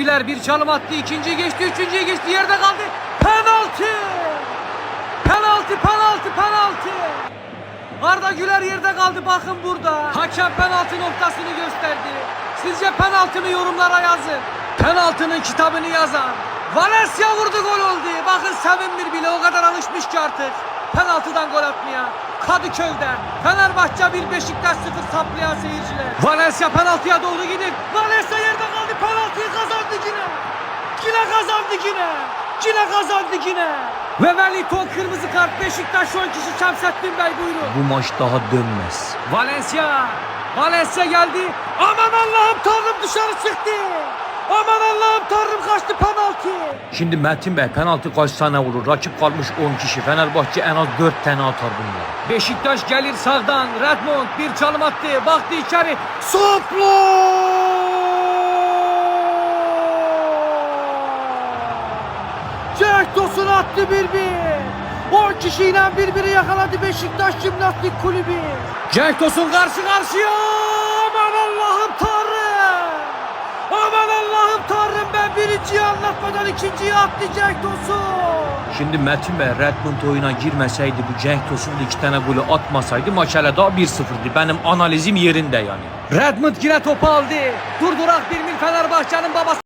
Güler bir çalım attı, ikinci geçti, üçüncüye geçti, yerde kaldı. Penaltı! Penaltı, penaltı, penaltı! Arda Güler yerde kaldı bakın burada. Hakem penaltı noktasını gösterdi. Sizce penaltı mı yorumlara yazın. Penaltının kitabını yazan. Valencia vurdu gol oldu. Bakın Sevimlir bile o kadar alışmış ki artık. Penaltıdan gol atmaya. Kadıköy'den. Fenerbahçe bir Beşiktaş sıfır saplayan seyirciler. Valencia penaltıya doğru gidip. Valencia Yine kazandı yine. Yine kazandı yine. Ve Wellington kırmızı kart Beşiktaş 10 kişi Şemsettin Bey buyurun. Bu maç daha dönmez. Valencia. Valencia geldi. Aman Allah'ım Tanrım dışarı çıktı. Aman Allah'ım Tanrım kaçtı penaltı. Şimdi Metin Bey penaltı kaç tane vurur? Rakip kalmış 10 kişi. Fenerbahçe en az 4 tane atar bunlar. Beşiktaş gelir sağdan. Redmond bir çalım attı. Baktı içeri. Soplo! Cenk Tosun attı bir bir. 10 kişiyle birbiri yakaladı Beşiktaş Jimnastik Kulübü. Cenk Tosun karşı karşıya. Aman Allah'ım Tanrım. Aman Allah'ım Tanrım ben birinciyi anlatmadan ikinciyi attı Cenk Tosun. Şimdi Metin Bey Redmond oyuna girmeseydi bu Cenk Tosun iki tane golü atmasaydı maç hele daha 1-0'dı. Benim analizim yerinde yani. Redmond yine topu aldı. Durdurak bir mil Fenerbahçe'nin babası.